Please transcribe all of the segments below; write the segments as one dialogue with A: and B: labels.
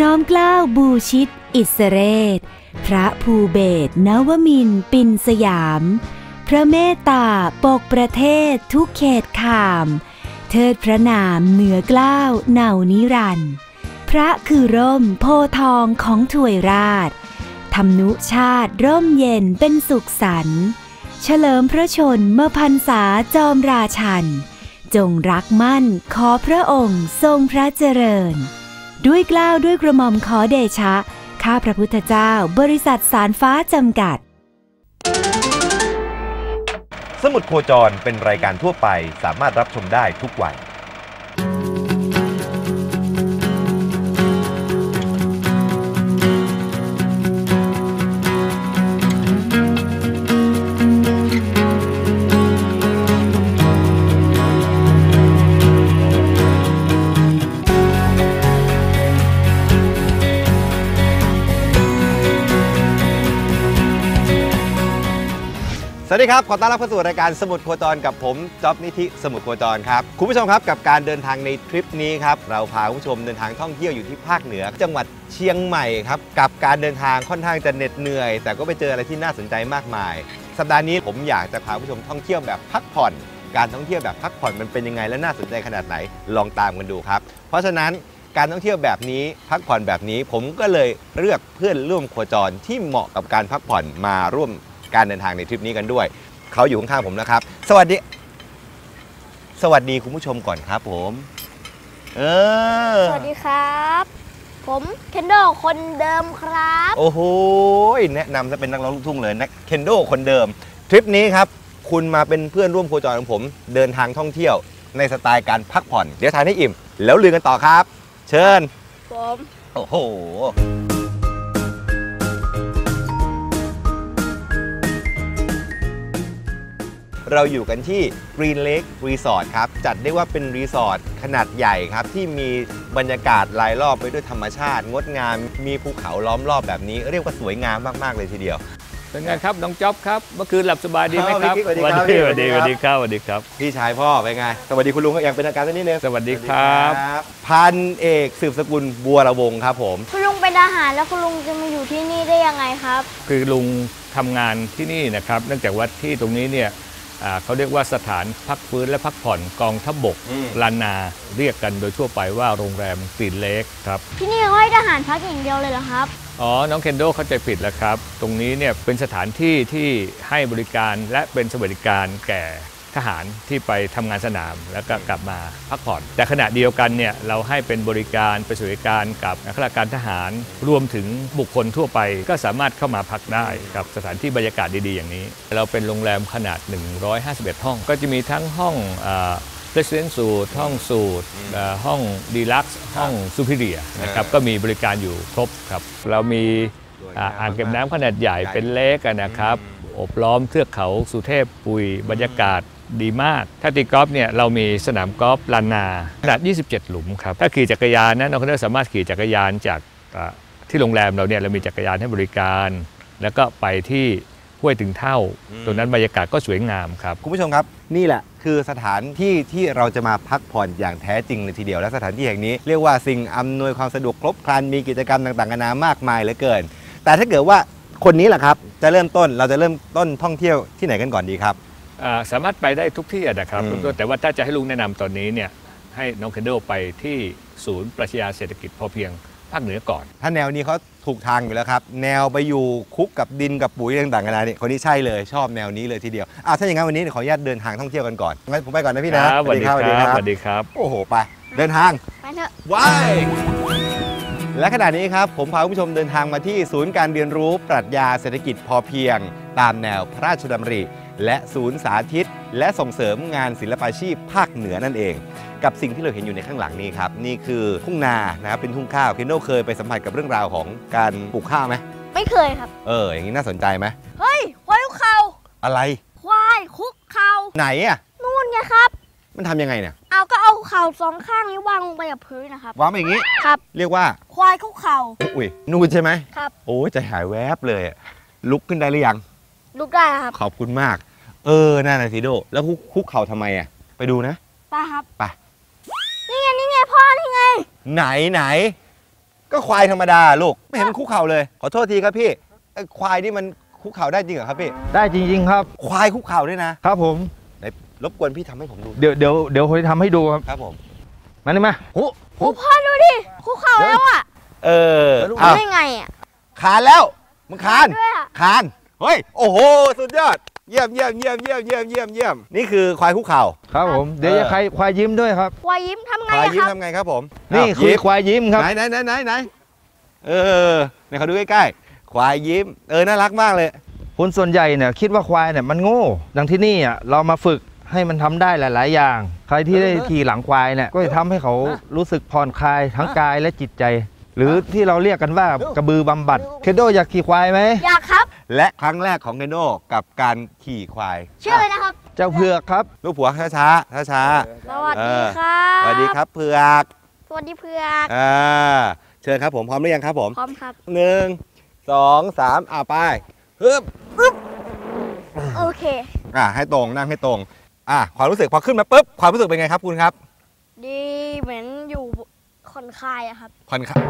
A: น้อมเกล้าวบูชิต อิสเรศ พระภูเบศนวมินปินสยาม พระเมตตาปกประเทศทุกเขตขาม เทิดพระนามเหนือเกล้าวเหนานิรันต์พระคือร่มโพทองของถวยราชทำนุชาติร่มเย็นเป็นสุขสันต์เฉลิมพระชนเมื่อพรรษาจอมราชัน จงรักมั่นขอพระองค์ทรงพระเจริญ ด้วยกล้าวด้วยกระหม่อมขอเดชะ ข้าพระพุทธเจ้า บริษัทสารฟ้าจำกัด
B: สมุดโคจรเป็นรายการทั่วไปสามารถรับชมได้ทุกวัย วัสดีครับ ขอต้อนรับเข้าสู่รายการสมุดโคจรกับผมจ๊อบนิธิสมุดโคจรครับ คุณผู้ชมครับกับการเดินทางในทริปนี้ครับ เราพาคุณผู้ชมเดินทางท่องเที่ยวอยู่ที่ภาคเหนือ จังหวัดเชียงใหม่ครับ กับการเดินทางค่อนข้างจะเหน็ดเหนื่อย แต่ก็ไปเจออะไรที่น่าสนใจมากมาย สัปดาห์นี้ผมอยากจะพาคุณผู้ชมท่องเที่ยวแบบพักผ่อน การท่องเที่ยวแบบพักผ่อนมันเป็นยังไงและน่าสนใจขนาดไหนลองตามกันดูครับ เพราะฉะนั้นการท่องเที่ยวแบบนี้พักผ่อนแบบนี้ผมก็เลยเลือกเพื่อนร่วมโคจรที่เหมาะกับการพักผ่อนมาร่วม การเดินทางในทริปนี้กันด้วย เขาอยู่ข้างๆผมนะครับ สวัสดี สวัสดีคุณผู้ชมก่อนครับผม เออ
C: สวัสดีครับ ผมเคนโดคนเดิมครับ
B: โอ้โหแนะนำจะเป็นนักร้องลูกทุ่งเลยนักเคนโดคนเดิม ทริปนี้ครับ คุณมาเป็นเพื่อนร่วมโคจรของผม เดินทางท่องเที่ยว ในสไตล์การพักผ่อน เดี๋ยวทานให้อิ่ม แล้วลือกันต่อครับ เชิญ
C: ผม
B: โอ้โห เราอยู่กันที่ Green Lake Resort ครับ จัดได้ว่าเป็นรีสอร์ทขนาดใหญ่ครับ ที่มีบรรยากาศรายรอบไปด้วยธรรมชาติ งดงาม มีภูเขาล้อมรอบแบบนี้ เรียกว่าสวยงามมาก ๆ เลยทีเดียว
D: เป็นไงครับ น้องจ๊อบครับ เมื่อคืนหลับสบายดีไหมครับ
B: สวัสดีครับ
D: สวัสดีสวัสดีครับสวัสดีครับ
B: พี่ชายพ่อเป็นไง สวัสดีคุณลุงอย่างเป็นทางการสักนิดนึง
D: สวัสดีครับ
B: พันเอกสืบสกุลบัวระวงครับผม
C: คุณลุงเป็นทหารแล้วคุณลุงจะมาอยู่ที่นี่ได้ยังไงครับ
D: คือลุงทำงานที่นี่นะครับ เนื่องจากว่าที่ตรงนี้เนี่ยอ่า เขาเรียกว่าสถานพักฟื้นและพักผ่อนกองทัพบบก
B: อืม
D: ลานนาเรียกกันโดยทั่วไปว่าโรงแรมกรีนเล็กครับ
C: ที่นี่เขาให้ทหารพักอย่างเดียวเลยเหรอครับ
D: อ๋อ น้องเคนโดเข้าใจผิดแล้วครับ ตรงนี้เนี่ยเป็นสถานที่ที่ให้บริการและเป็นสวัสดิการแก่ ทหารที่ไปทำงานสนามแล้วก็กลับมาพักผ่อน แต่ขณะเดียวกันเนี่ยเราให้เป็นบริการเป็นสวัสดิการกับข้าราชการทหารรวมถึงบุคคลทั่วไป ก็สามารถเข้ามาพักได้กับสถานที่บรรยากาศดีๆอย่างนี้ เราเป็นโรงแรมขนาด 151 ห้อง ก็จะมีทั้งห้องอ่า President Suite ห้องสูตรห้องดีลักซ์ห้องซูพิเรียนะครับ
B: อ่า
D: ก็มีบริการอยู่ครบครับ เรามีอ่าอ่างเก็บน้ำขนาดใหญ่
B: ใหญ่
D: เป็นเล็กอะนะครับอบล้อมเทือกเขาสุเทพปุยบรรยากาศ ดีมาก ถ้าตีกอล์ฟเนี่ยเรามีสนามกอล์ฟลานนาขนาด 27 หลุมครับ ถ้าขี่จักรยานนะน้องคนนี้สามารถขี่จักรยานจากที่โรงแรมเราเนี่ยเรามีจักรยานให้บริการ แล้วก็ไปที่ห้วยถึงเท่า ตรงนั้นบรรยากาศก็สวยงามครับ
B: คุณผู้ชมครับ นี่แหละคือสถานที่ที่เราจะมาพักผ่อนอย่างแท้จริงเลยทีเดียว และสถานที่แห่งนี้เรียกว่าสิ่งอำนวยความสะดวกครบครันมีกิจกรรมต่างๆนานามากมายเหลือเกิน แต่ถ้าเกิดว่าคนนี้แหละครับจะเริ่มต้นเราจะเริ่มต้นท่องเที่ยวที่ไหนกันก่อนดีครับ
D: สามารถไปได้ทุกที่อะนะครับ
B: อืม
D: ทุกตัวแต่ว่าถ้าจะให้ลุงแนะนำตอนนี้เนี่ยให้น้องเคนโดไปที่ศูนย์ปรัชญาเศรษฐกิจพอเพียงภาคเหนือก่อน
B: ถ้าแนวนี้เขาถูกทางอยู่แล้วครับ แนวไปอยู่คุกกับดินกับปุ๋ยต่างๆกันานานี่คนนี้ใช่เลยชอบแนวนี้เลยทีเดียวอะถ้าอย่างนั้นวันนี้เดี๋ยวขออนุญาตเดินทางท่องเที่ยวกันก่อนงั้นผมไปก่อนนะพี่นะ
D: สวัสดีครับสวัสดีครับ
B: โอ้โหไป เดินทาง
C: ไปเถอะ
B: ว้ายและขณะนี้ครับผมพาคุณผู้ชมเดินทางมาที่ศูนย์การเรียนรู้ปรัชญาเศรษฐกิจพอเพียง ตามแนวพระราชดำริ และศูนย์สาธิต และส่งเสริมงานศิลปาชีพภาคเหนือนั่นเอง กับสิ่งที่เราเห็นอยู่ในข้างหลังนี้ครับ นี่คือทุ่งนานะครับเป็นทุ่งข้าวเคนโดเคยไปสัมผัสกับเรื่องราวของการปลูกข้าวไหม
C: ไม่เคยครับ
B: เออ อย่างนี้น่าสนใจไหม
C: เฮ้ยควายคุกเข่า
B: อะไร
C: ควายคุกเข่า
B: ไหนอะ
C: นู่นไงครับ
B: มันทำยังไงเนี่ย
C: เอาก็เอาเข่าสองข้างนี้วางลงไปกับพื้นนะครับ
B: วางไปอย่างนี้
C: ครับ
B: เรียกว่า
C: ควายคุกเข่า
B: อุ้ยนูนใช่ไหม
C: ครับ
B: โอ้ยใจหายแวบเลยอะลุกขึ้นได้หรือยัง
C: ลุกได้ครับ
B: ขอบคุณมาก เออน่านะสิโด แล้วคุกคุกเข่าทำไมอะ ไปดูนะ
C: ไปครับ
B: ไป
C: นี่ไงนี่ไงพ่อนี่ไง
B: ไหนไหน ก็ควายธรรมดาลูก ไม่เห็นมันคุกเข่าเลย ขอโทษทีครับพี่ไอ้ควายนี่มันคุกเข่าได้จริงเหรอครับพี่
E: ได้จริง ๆ ครับ
B: ควายคุกเข่าด้วยนะครับ
E: ผม
B: ไหนรบกวนพี่ทำให้ผมดู
E: เดี๋ยวเดี๋ยวเดี๋ยวผมจะทำให้ดูครับ
B: ครับผม
E: มานี่มาโอ้
C: โอ้พ่อดูดิคุกเข่าแล้วอะ
B: เออ
E: แล้วลูก
B: เอา
C: ทำได้ไงอะ
B: คานแล้วมึงคาน
C: ด้วยอะ
B: คาน เฮ้ยโอ้โหสุดยอดเยี่ยมเยี่ยมเยี่ยมเยี่ยมเยี่ยมเยี่ยมเยี่ยมนี่คือควายคุกเข่า
E: ครับผมเดี๋ยว
B: เออ
E: จะใครควายยิ้มด้วยครับ
C: ควายยิ้มทำไง
B: ควาย
C: อะ
B: ยิ้
C: ค
B: ม
C: รับ
B: ทำไงครับผม
E: นี่
B: อ้าว
E: คือ
B: ยิ้ม
E: ควายยิ้มครับ
B: ไหนไหนไหนไหนไหนเออเนี่ยเขาดูใกล้ๆควายยิ้ม เออน่ารักมากเลย
E: คนส่วนใหญ่เนี่ยคิดว่าควายเนี่ยมันโง่ ดังที่นี่อะเรามาฝึกให้มันทำได้หลาย ๆ อย่าง ใครที่ได้ขี่หลังควายเนี่ยก็จะทำให้เขารู้สึกผ่อนคลายทั้งกายและจิตใจ หรือที่เราเรียกกันว่ากระบือบำบัดเคโดอยากขี่ควายไหม
C: อยากครับ
B: และครั้งแรกของเนโน่กับการขี่ควาย
C: ชื่ออะไรนะครับ
E: เจ้าเผือกครับ
B: ลูกผัวช้าช้าช้าช้า
C: สวัส
B: เอ
C: ดี
B: อ
C: ครับ
B: ๆสวัสดีครับเผือก
C: สวัสดีเพื่อก
B: อ่าเชิญครับผมพร้อมหรือยังครับผม
C: พร้อมครับ
B: หนึ่งสองสามอ่าไปฮึบ
C: โอเค
B: อ่าให้ตรงนั่งให้ตรงอ่าความรู้สึกพอขึ้นมาปุ๊บความรู้สึกเป็นไงครับคุณครับ
C: ดีเหมือนอยู่ คอนคลายอะครับ
B: ผ่อนคลาย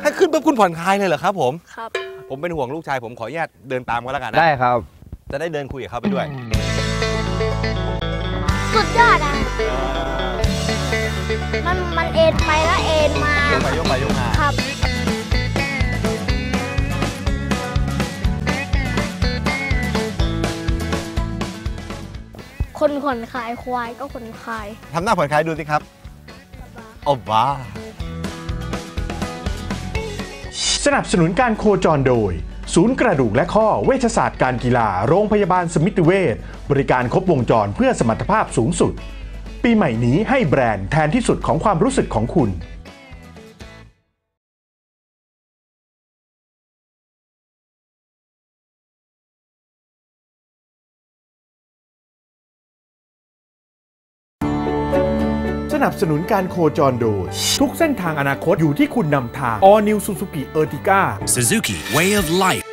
B: แค่ขึ้นปุ๊บคุณผ่อนคลายเลยเหรอครับ ผม
C: ครับ
B: ผมเป็นห่วงลูกชายผมขออนุญาตเดินตามก็แล้วกันนะ
E: ได้ครับ
B: จะได้เดินคุยกับเขาไปด้วย
C: สุดยอดอะมันมันเอ็นไปแล้วเอ็นมา
B: ยกไปยกไปยกมา
C: ครับ คนขนขายควายก็ขนขาย
B: ทำหน้าผ่อนคลายดูสิครับโอ้บ้า
F: สนับสนุนการโคจรโดย ศูนย์กระดูกและข้อเวชศาสตร์การกีฬา โรงพยาบาลสมิติเวชบริการครบวงจรเพื่อสมรรถภาพสูงสุด ปีใหม่นี้ให้แบรนด์แทนที่สุดของความรู้สึกของคุณ นับสนุนการโคจรโดย ทุกเส้นทางอนาคตอยู่ที่คุณนำทาง All New Suzuki Ertiga
G: Suzuki Way of Life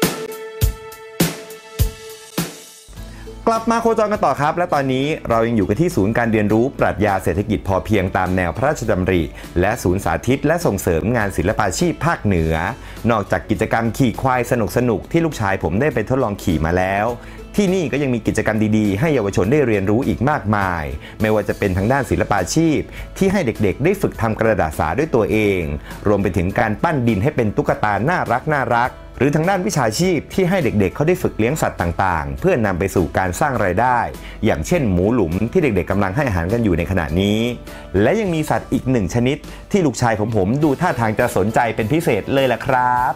B: กลับมาโคจรกันต่อครับ และตอนนี้เรายังอยู่กันที่ศูนย์การเรียนรู้ปรัชญาเศรษฐกิจพอเพียงตามแนวพระราชดำริ และศูนย์สาธิตและส่งเสริมงานศิลปาชีพภาคเหนือ นอกจากกิจกรรมขี่ควายสนุกๆที่ลูกชายผมได้ไปทดลองขี่มาแล้ว ที่นี่ก็ยังมีกิจกรรมดีๆ ให้เยาวชนได้เรียนรู้อีกมากมาย ไม่ว่าจะเป็นทางด้านศิลปาชีพ ที่ให้เด็กๆ ได้ฝึกทำกระดาษสาด้วยตัวเอง รวมไปถึงการปั้นดินให้เป็นตุ๊กตาน่ารักน่ารักหรือทางด้านวิชาชีพที่ให้เด็กๆเขาได้ฝึกเลี้ยงสัตว์ต่างๆ เพื่อนำไปสู่การสร้างรายได้ อย่างเช่นหมูหลุมที่เด็กๆกำลังให้อาหารกันอยู่ในขณะนี้ และยังมีสัตว์อีกหนึ่งชนิด ที่ลูกชายของผมดูท่าทางจะสนใจเป็นพิเศษเลยล่ะครับ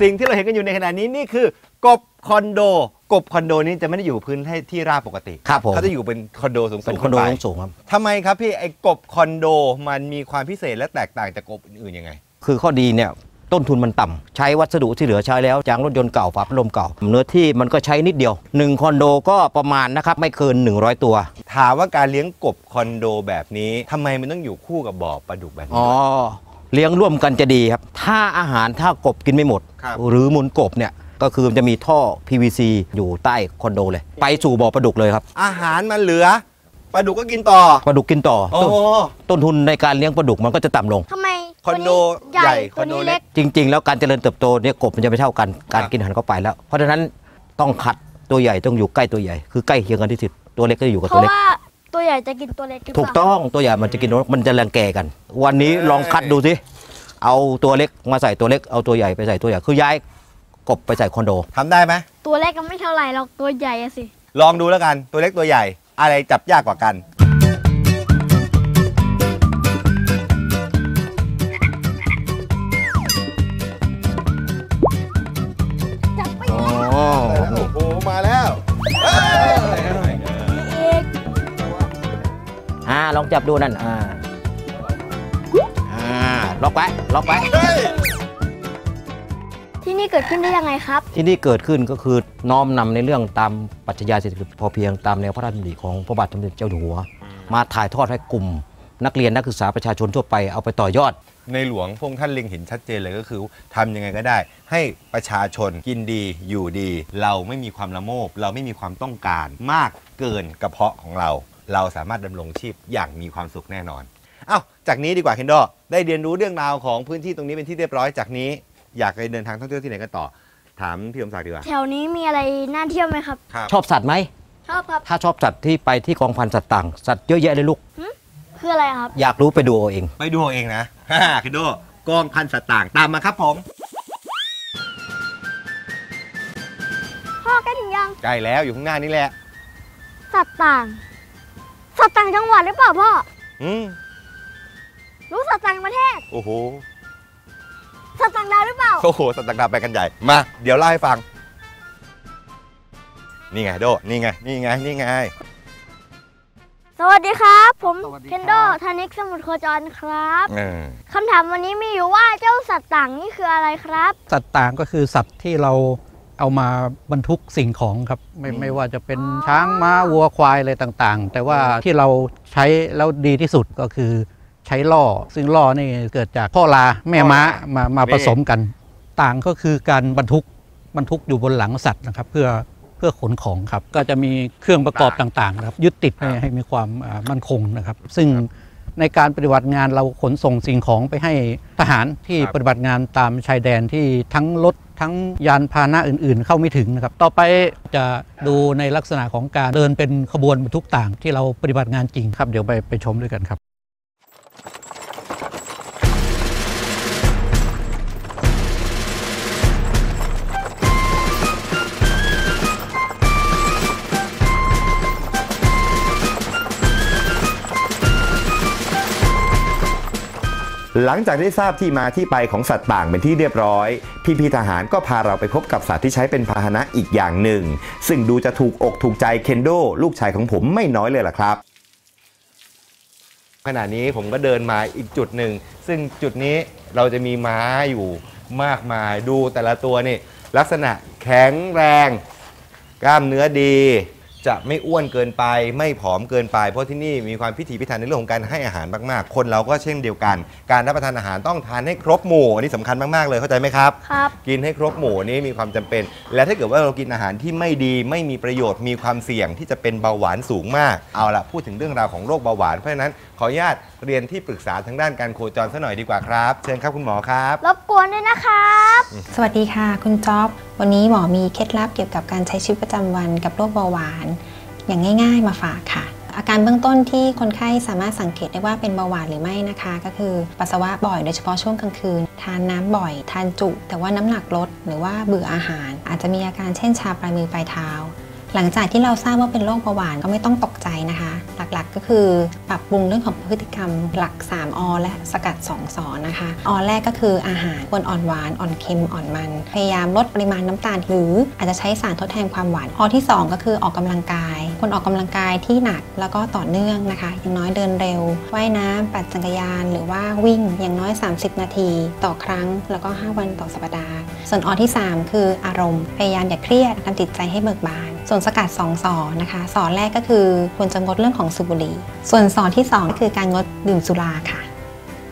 B: สิ่งที่เราเห็นกันอยู่ในขณะนี้นี่คือ กบคอนโด กบคอนโดนี้จะไม่ได้อยู่พื้นที่ที่ราบปกติ
H: ครับผม
B: เขาจะอยู่เป็นคอนโดสูงๆ
H: เป็นคอนโด
B: ขึ้ไป
H: สูงๆครับ
B: ทำไมครับพี่ไอ้กบคอนโดมันมีความพิเศษและแตกต่างจากกบอื่นๆยังไง
H: คือข้อดีเนี่ยต้นทุนมันต่ำใช้วัสดุที่เหลือใช้แล้วจางรถยนต์เก่าฝาพัดลมเก่า เนื้อที่มันก็ใช้นิดเดียว1คอนโดก็ประมาณนะครับไม่เกิน 100 ตัว
B: ถามว่าการเลี้ยงกบคอนโดแบบนี้ทำไมมันต้องอยู่คู่กับบ่อปลาดุกแบบนี้
H: อ๋อ เลี้ยงร่วมกันจะดีครับ ถ้าอาหารถ้ากบกินไม่หมด
B: ครับ
H: หรือมูลกบเนี่ย ก็คือมันจะมีท่อ PVC อยู่ใต้คอนโดเลย ไปสู่บ่อปลาดุกเลยครับ
B: อาหารมันเหลือปลาดุกก็กินต่อ
H: ปลาดุกกินต่อ
B: โอ้
H: ต้นต้นทุนในการเลี้ยงปลาดุกมันก็จะต่ำลง
C: ทำไม
B: คอนโด
C: ตัว
B: ใหญ่
C: ตัว
B: คอนโด
C: นี้
B: เล็
C: เล็
B: ก
C: ก
H: จริง ๆ แล้วการเจริญเติบโตเนี่ยกบมันจะไม่เท่ากันการ
B: ครับ
H: กินอาหารเข้าไปแล้ว เพราะฉะนั้นต้องคัดตัวใหญ่ต้องอยู่ใกล้ตัวใหญ่คือใกล้เคียงกันที่สุดตัวเล็กก็จะอยู่กับ
C: เพ
H: ตัว
C: ราะ
H: เล็ก
C: ว่าตัวใหญ่จะกินตัวเล็กหรือเป
H: ถูก
C: ล่า
H: ต้องตัวใหญ่มันจะกินนกมันจะรังแกกัน วันนี้ลองคัดดูสิเอาตัวเล็กมาใส่ตัวเล็กเอาตัวใหญ่ไปใส่ตัวใหญ่คือย้าย กบไปใส่คอนโด
B: ทำได้ไหม
C: ตัวเล็กก็ไม่เท่าไหร่หรอกตัวใหญ่อะสิ
B: ลองดูแล้วกันตัวเล็กตัวใหญ่ อะไรจับยากกว่ากัน
C: จับไป
H: อ๋อ
B: โอ้โห มาแล้ว
C: อีก
H: อ่าลองจับดูนั่นอ่าอ่าล็อกไว้ล็อกไว้
C: ที่นี่เกิดขึ้นได้ยังไงครับ
H: ที่นี่เกิดขึ้นก็คือน้อมนำในเรื่องตามปรัชญาเศรษฐกิจพอเพียงตามแนวพระราชดำริของพระบาทสมเด็จเจ้าอยู่หัว มาถ่ายทอดให้กลุ่ม นักเรียนนักศึกษาประชาชนทั่วไปเอาไปต่อยอด
B: ในหลวงพงค์ท่านเล็งเห็นชัดเจนเลยก็คือทำยังไงก็ได้ ให้ประชาชนกินดีอยู่ดี เราไม่มีความละโมบ เราไม่มีความต้องการมากเกินกระเพาะของเรา เราสามารถดำรงชีพอย่างมีความสุขแน่นอน เอ้าจากนี้ดีกว่าเคนโดได้เรียนรู้เรื่องราวของพื้นที่ตรงนี้เป็นที่เรียบร้อยจากนี้ อยากไปเดินทางท่องเที่ยวที่ไหนกันต่อ ถามพี่สมศักดิ์ดีกว่า
C: แถวนี้มีอะไรน่าเที่ยวไหมครับ
B: ครับ
H: ชอบสัตว์ไหม
C: ชอบครับ
H: ถ้าชอบสัตว์ที่ไปที่กองพันสัตว์ต่าง สัตว์เยอะแยะเลยลูก
C: คืออะไรครับ
H: อยากรู้ไปดูเอาเอง
B: ไปดูเอาเองนะ ฮ่าเคนโดกองพันสัตว์ต่างตามมาครับผม
C: พ่อใกล้ถึงยัง
B: ใกล้แล้วอยู่ข้างหน้านี่แหละ
C: สัตว์ต่าง สัตว์ต่างจังหวัดหรือเปล่าพ่อ
B: อืม
C: รู้สัตว์ต่างประเทศ
B: โอ้โห
C: สัตว์ต่างดาวหรือเปล่า
B: โอ้โหสัตว์ต่างดาวไปกันใหญ่ มา เดี๋ยวเล่าให้ฟัง นี่ไงโด นี่ไง นี่ไง นี่ไง
C: สวัสดีครับ ผม
H: สวัสดีครับ
C: เคนโดธนิกสมุทรโคจรครับ
B: เออ
C: คำถามวันนี้มีอยู่ว่าเจ้าสัตว์ต่างนี่คืออะไรครับ
I: สัตว์ต่างก็คือสัตว์ที่เราเอามาบรรทุกสิ่งของครับ ไม่
B: อืม
I: ไม่ว่าจะเป็นช้างม้าวัวควายอะไรต่างๆ แต่ว่าที่เราใช้แล้วดีที่สุดก็คือ ใช้ล่อ ซึ่งล่อนี่เกิดจากพ่อลาแม่ม้ามามาผสมกัน ต่างก็คือการบรรทุกบรรทุกอยู่บนหลังสัตว์นะครับ เพื่อเพื่อขนของครับ ก็จะมีเครื่องประกอบต่างๆนะครับยึดติดให้ให้มีความอ่ามั่นคงนะครับ ซึ่งในการปฏิบัติงานเราขนส่งสิ่งของไปให้ทหารที่
B: ครับ
I: ปฏิบัติงานตามชายแดนที่ทั้งรถทั้งยานพาหนะอื่นๆ เข้าไม่ถึงนะครับ ต่อไปจะดูในลักษณะของการเดินเป็นขบวนบรรทุกต่างที่เราปฏิบัติงานจริงครับ เดี๋ยวไปไปชมด้วยกันครับ
B: หลังจากได้ทราบที่มาที่ไปของสัตว์ต่างเป็นที่เรียบร้อย พี่พี่ทหารก็พาเราไปพบกับสัตว์ที่ใช้เป็นพาหนะอีกอย่างหนึ่ง ซึ่งดูจะถูกอกถูกใจเคนโดลูกชายของผมไม่น้อยเลยล่ะครับ ขณะนี้ผมก็เดินมาอีกจุดหนึ่ง ซึ่งจุดนี้เราจะมีม้าอยู่มากมายดูแต่ละตัวนี่ลักษณะแข็งแรง กล้ามเนื้อดี จะไม่อ้วนเกินไป ไม่ผอมเกินไป เพราะที่นี่มีความพิถีพิถันในเรื่องของการให้อาหารมากๆ คนเราก็เช่นเดียวกัน การรับประทานอาหารต้องทานให้ครบหมู่อันนี้สำคัญมากๆเลยเข้าใจไหมครับ
C: ครับ
B: กินให้ครบหมู่นี้มีความจำเป็น และถ้าเกิดว่าเรากินอาหารที่ไม่ดีไม่มีประโยชน์มีความเสี่ยงที่จะเป็นเบาหวานสูงมากเอาละพูดถึงเรื่องราวของโรคเบาหวานเพราะฉะนั้นขออนุญาตเรียนที่ปรึกษาทางด้านการโคจรซะหน่อยดีกว่าครับเชิญครับคุณหมอครับ
C: รบกวนด้วยนะครับ
J: สวัสดีค่ะ คุณจ๊อบ วันนี้หมอมีเคล็ดลับเกี่ยวกับการใช้ชีวิตประจำวันกับโรคเบาหวาน อย่างง่าย ๆ มาฝากค่ะ อาการเบื้องต้นที่คนไข้สามารถสังเกตได้ว่าเป็นเบาหวานหรือไม่นะคะ ก็คือปัสสาวะบ่อยโดยเฉพาะช่วงกลางคืน ทานน้ำบ่อย ทานจุ แต่ว่าน้ำหนักลด หรือว่าเบื่ออาหาร อาจจะมีอาการเช่นชาปลายมือปลายเท้า หลังจากที่เราทราบว่าเป็นโรคเบาหวานก็ไม่ต้องตกใจนะคะ หลักๆ ก็คือปรับปรุงเรื่องของพฤติกรรมหลัก 3 อ และสกัด 2 สอนะคะ อแรกก็คืออาหารควรอ่อนหวาน อ่อนเค็ม อ่อนมัน พยายามลดปริมาณน้ำตาล หรืออาจจะใช้สารทดแทนความหวาน อที่ 2 ก็คือออกกำลังกายควรออกกำลังกายที่หนักแล้วก็ต่อเนื่องนะคะ อย่างน้อยเดินเร็ว ว่ายน้ำปั่นจักรยาน หรือว่าวิ่งอย่างน้อย 30 นาที ต่อครั้ง แล้วก็ 5 วันต่อสัปดาห์ ส่วนอที่ 3 คืออารมณ์ พยายามอย่าเครียดทำจิตใจให้เบิกบาน ส่วนสกัด2สอนะคะสอแรกก็คือควรจะงดเรื่องของสูบบุหรี่ ส่วนสอที่2ก็คือการงดดื่มสุราค่ะ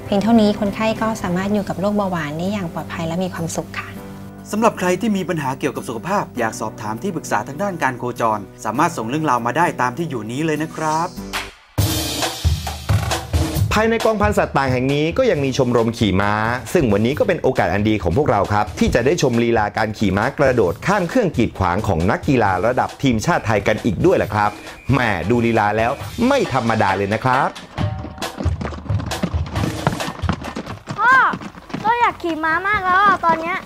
J: เพียงเท่านี้คนไข้ก็สามารถอยู่กับโรคเบาหวานได้อย่างปลอดภัยและมีความสุขค่ะ
K: สำหรับใครที่มีปัญหาเกี่ยวกับสุขภาพ อยากสอบถามที่ปรึกษาทางด้านการโคจร สามารถส่งเรื่องราวมาได้ตามที่อยู่นี้เลยนะครับ
B: ภายในกองพันสัตว์ต่างแห่งนี้ก็ยังมีชมรมขี่ม้า ซึ่งวันนี้ก็เป็นโอกาสอันดีของพวกเราครับ ที่จะได้ชมลีลาการขี่ม้ากระโดดข้ามเครื่องกีดขวางของนักกีฬาระดับทีมชาติไทยกันอีกด้วยแหละครับแหมดูลีลาแล้วไม่ธรรมดาเลยนะครับ
C: พ่อก็อยากขี่ม้ามากแล้วอะตอนเนี้ย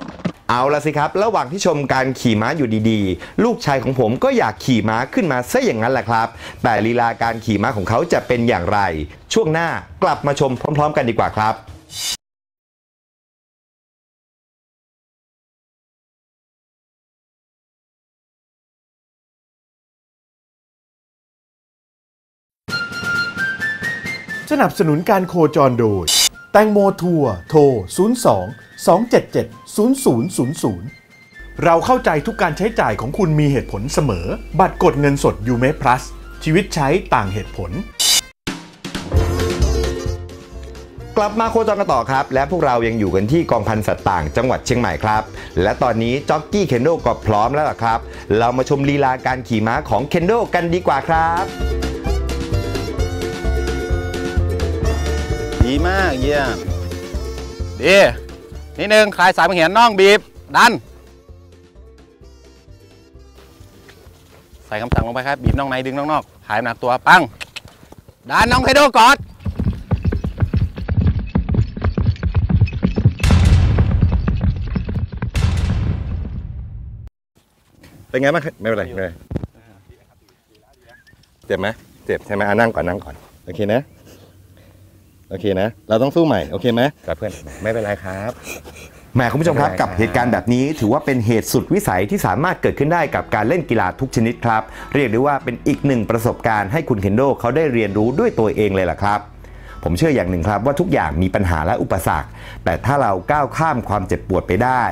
B: เอาละสิครับ ระหว่างที่ชมการขี่ม้าอยู่ดีๆ ลูกชายของผมก็อยากขี่ม้าขึ้นมาซะอย่างนั้นแหละครับ แต่ลีลาการขี่ม้าของเขาจะเป็นอย่างไร ช่วงหน้ากลับมาชมพร้อม ๆ กันดีกว่าครับ
F: สนับสนุนการโคจรโดย แตงโมทัวร์โทร 02 277 0000 เราเข้าใจทุกการใช้จ่ายของคุณมีเหตุผลเสมอ บัตรกดเงินสดยูเม plus ชีวิตใช้ต่างเหตุผล
B: กลับมาโคจรกันต่อครับ และพวกเรายังอยู่กันที่กองพันสัตว์ต่างจังหวัดเชียงใหม่ครับ และตอนนี้จ็อกกี้เคนโดก็พร้อมแล้วล่ะครับ เรามาชมลีลาการขี่ม้าของเคนโดกันดีกว่าครับ
L: ดีมากเยี่ยมดี นิดนึงคลายสายบังเหียนน่องบีบ ดัน ใส่คำสั่งลงไปครับ บีบน่องในดึงน่องนอกหายหนักตัวปัง ดันน้องเพโดกอด
B: เป็นไงบ้างไม่เป็นไรไม่เป็นไรเจ็บไหมเจ็บใช่ไหมอะนั่งก่อนนั่งก่อน โอเคนะ โอเคนะ เราต้องสู้ใหม่ โอเคไหมกับเพื่อน ไม่เป็นไรครับแหมคุณผู้ชมครับกับเหตุการณ์แบบนี้ถือว่าเป็นเหตุสุดวิสัยที่สามารถเกิดขึ้นได้กับการเล่นกีฬาทุกชนิดครับ เรียกได้ว่าเป็นอีกหนึ่งประสบการณ์ให้คุณเคนโดเขาได้เรียนรู้ด้วยตัวเองเลยล่ะครับ ผมเชื่ออย่างหนึ่งครับว่าทุกอย่างมีปัญหาและอุปสรรค แต่ถ้าเราก้าวข้ามความเจ็บปวดไปได้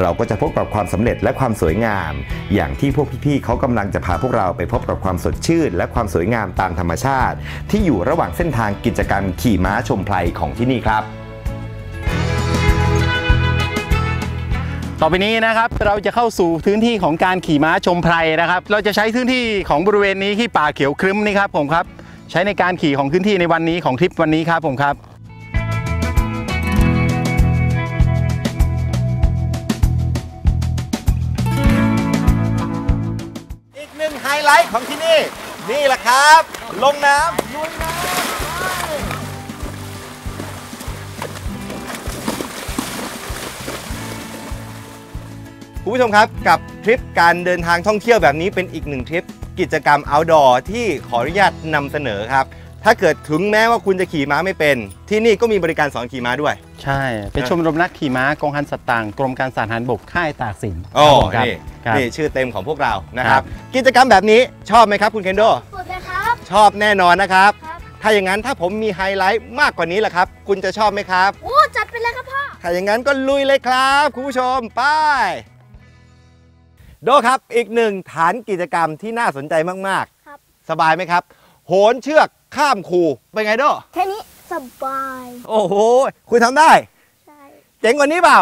B: เราก็จะพบกับความสำเร็จและความสวยงาม อย่างที่พวกพี่ๆเขากำลังจะพาพวกเราไปพบกับความสดชื่น และความสวยงามตามธรรมชาติ ที่อยู่ระหว่างเส้นทางกิจกรรมขี่ม้าชมไพรของที่นี่ครับ
L: ต่อไปนี้นะครับเราจะเข้าสู่พื้นที่ของการขี่ม้าชมไพรนะครับ เราจะใช้พื้นที่ของบริเวณนี้ที่ป่าเขียวครึ้มนี่ครับผมครับ ใช้ในการขี่ของพื้นที่ในวันนี้ของทริปวันนี้ครับผมครับ
B: อีกหนึ่งไฮไลท์ของที่นี่ นี่แหละครับ ลงน้ำลุยน้ำคุณผู้ชมครับกับทริปการเดินทางท่องเที่ยวแบบนี้เป็นอีกหนึ่งทริป กิจกรรม outdoor ที่ขออนุญาตนำเสนอครับ ถ้าเกิดถึงแม้ว่าคุณจะขี่ม้าไม่เป็น ที่นี่ก็มีบริการสอนขี่ม้าด้วย
L: ใช่ เป็นชมรมนักขี่ม้ากองพันสัตว์ต่างกรมการสารทหารบกค่ายตากสิน
B: โอ้
L: ครับผมครับ
B: นี่
L: ครับ
B: นี่ชื่อเต็มของพวกเรานะค
L: ครั
B: รับ
L: บ
B: กิจกรรมแบบนี้ชอบไหมครับคุณเคนโด
C: สุดเลยครับ
B: ชอบแน่นอนนะครับ ถ้าอย่างนั้นถ้าผมมีไฮไลท์มากกว่านี้ล่ะครับ คุณจะชอบไหมครับ
C: โอ้ จัดไปเลยครับพ่อ
B: ถ้าอย่างนั้นก็ลุยเลยครับ คุณผู้ชมไป โดครับอีกหนึ่งฐานกิจกรรมที่น่าสนใจมาก
C: ครับ
B: ๆ สบายไหมครับ โหนเชือกข้ามคูเป็นไงโด
C: แค่นี้สบาย
B: โอ้โหคุณทำได้
C: ใช่
B: เจ๋งกว่านี้เปล่า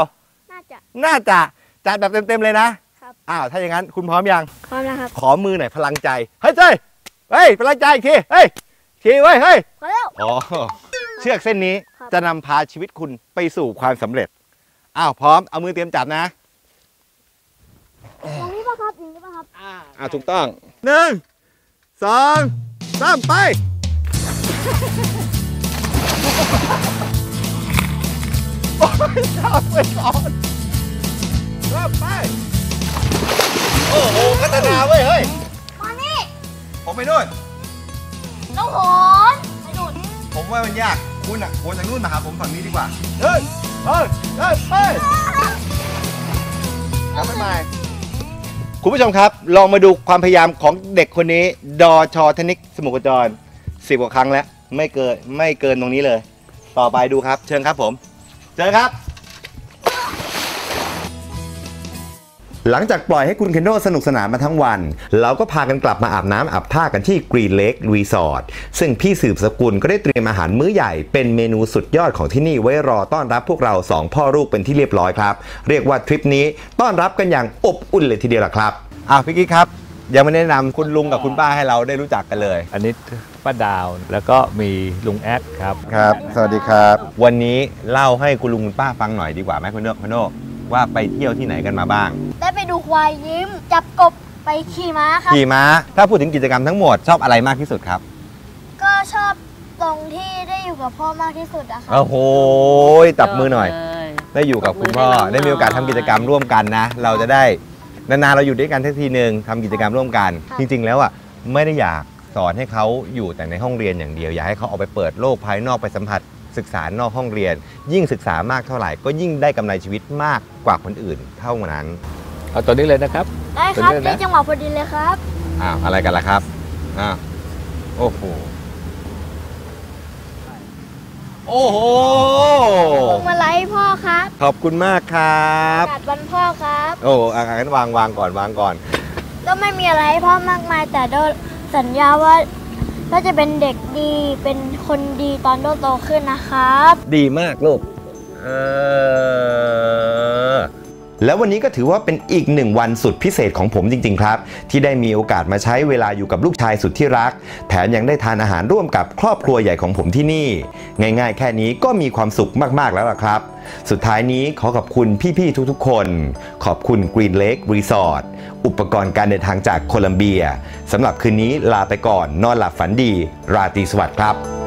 C: น่าจะ
B: น่าจะจัดแบบเต็มๆเลยนะครับอ้าวถ้าอย่างนั้นคุณพร้อมยัง
C: พร้อมนะครับ
B: ขอมือหน่อยพลังใจ เฮ้ยเจ้ยเฮ้ยพลังใจอีกทีเฮ้ยขี่เว้ยเฮ้ย
C: พอแล้ว
B: อ๋อเชือกเส้นนี้
C: ครับ
B: จะนำพาชีวิตคุณไปสู่ความสำเร็จ อ้าว พร้อม เอามือเตรียมจับนะ
C: อย่างนี้ป่ะครับอย่างนี้ป่ะครับ
B: อ่าถูกต้องหนึ่งสองสามไป โอ้ยจับไปก่อนเริ่มไป โอ้โหพัฒนาเว้ยเฮ้ย
C: มานี่
B: ผมไปนู่น
C: ต้องโหนไปดูด
B: ผมว่ามันยาก คุณอะโคนจากนู่นมาหาผมฝั่งนี้ดีกว่าเฮ้ยเฮ้ยเฮ้ยเฮ้ยกลับไปใหม่ คุณผู้ชมครับ ลองมาดูความพยายามของเด็กคนนี้ ดอชอธนิกสมุทรจรสิบกว่าครั้งแล้ว ไม่เกินไม่เกินตรงนี้เลย ต่อไปดูครับ เชิญครับผม เชิญครับ หลังจากปล่อยให้คุณเคนโดสนุกสนานมาทั้งวัน เราก็พากันกลับมาอาบน้ำอาบท่ากันที่ Green Lake Resort ซึ่งพี่สืบสกุลก็ได้เตรียมอาหารมื้อใหญ่เป็นเมนูสุดยอดของที่นี่ไว้รอต้อนรับพวกเราสองพ่อลูกเป็นที่เรียบร้อยครับ เรียกว่าทริปนี้ต้อนรับกันอย่างอบอุ่นเลยทีเดียวล่ะครับอ้าวพี่กิ๊กครับ ยังไม่แนะนำคุณลุงกับคุณป้าให้เราได้รู้จักกันเลย
D: อันนี้ป้าดาวแล้วก็มีลุงแอดครับ
B: ครับ สวัสดีครับ วันนี้เล่าให้คุณลุงคุณป้าฟังหน่อยดีกว่าไหมคุณโนคุณโน ว่าไปเที่ยวที่ไหนกันมาบ้าง
C: ได้ไปดูควายยิ้ม จับกบไปขี่ม้าครับ
B: ขี่ม้า ถ้าพูดถึงกิจกรรมทั้งหมดชอบอะไรมากที่สุดครับ
C: ก็ชอบตรงที่ได้อยู่กับพ่อมากที่สุดอะครับ
B: โอ้โหจับมือหน่อย ได้อยู่กับคุณพ่อ ได้มีโอกาสทำกิจกรรมร่วมกันนะ เราจะได้นานๆเราอยู่ด้วยกันทักทีหนึ่งทำกิจกรรมร่วมกัน จริง ๆ แล้วอะไม่ได้อยากสอนให้เขาอยู่แต่ในห้องเรียนอย่างเดียว อยากให้เขาออกไปเปิดโลกภายนอกไปสัมผัส ศึกษานอกห้องเรียน ยิ่งศึกษามากเท่าไหร่ ก็ยิ่งได้กำไรชีวิตมากกว่าคนอื่นเท่านั้น
D: เอาตัวนี้เลยนะครับ
C: ได้ครับ
D: เป็นเรื่องนะ
C: ได้จังหวะพอดีเลยครับ
B: อ้าวอะไรกันล่ะครับอ้าวโอ้โหโอ้โห
C: พวงมาลัยพ่อครับ
B: ขอบคุณมากครับ
C: กาดวันพ่อครับ
B: โอ้อางั้นวางวางก่อนวางก่อน
C: ก็ไม่มีอะไรให้พ่อมากมายแต่โดสัญญาว่า ก็จะเป็นเด็กดีเป็นคนดีตอนโตโตขึ้นนะครับ
B: ดีมากลูก เออ แล้ววันนี้ก็ถือว่าเป็นอีกหนึ่งวันสุดพิเศษของผมจริง ๆ ครับ ที่ได้มีโอกาสมาใช้เวลาอยู่กับลูกชายสุดที่รัก แถมยังได้ทานอาหารร่วมกับครอบครัวใหญ่ของผมที่นี่ ง่าย ๆ แค่นี้ก็มีความสุขมากๆแล้วล่ะครับ สุดท้ายนี้ขอขอบคุณพี่ๆทุกๆ คน ขอบคุณ Green Lake Resort อุปกรณ์การเดินทางจากโคลัมเบียสำหรับคืนนี้ลาไปก่อน นอนหลับฝันดี ราตรีสวัสดิ์ครับ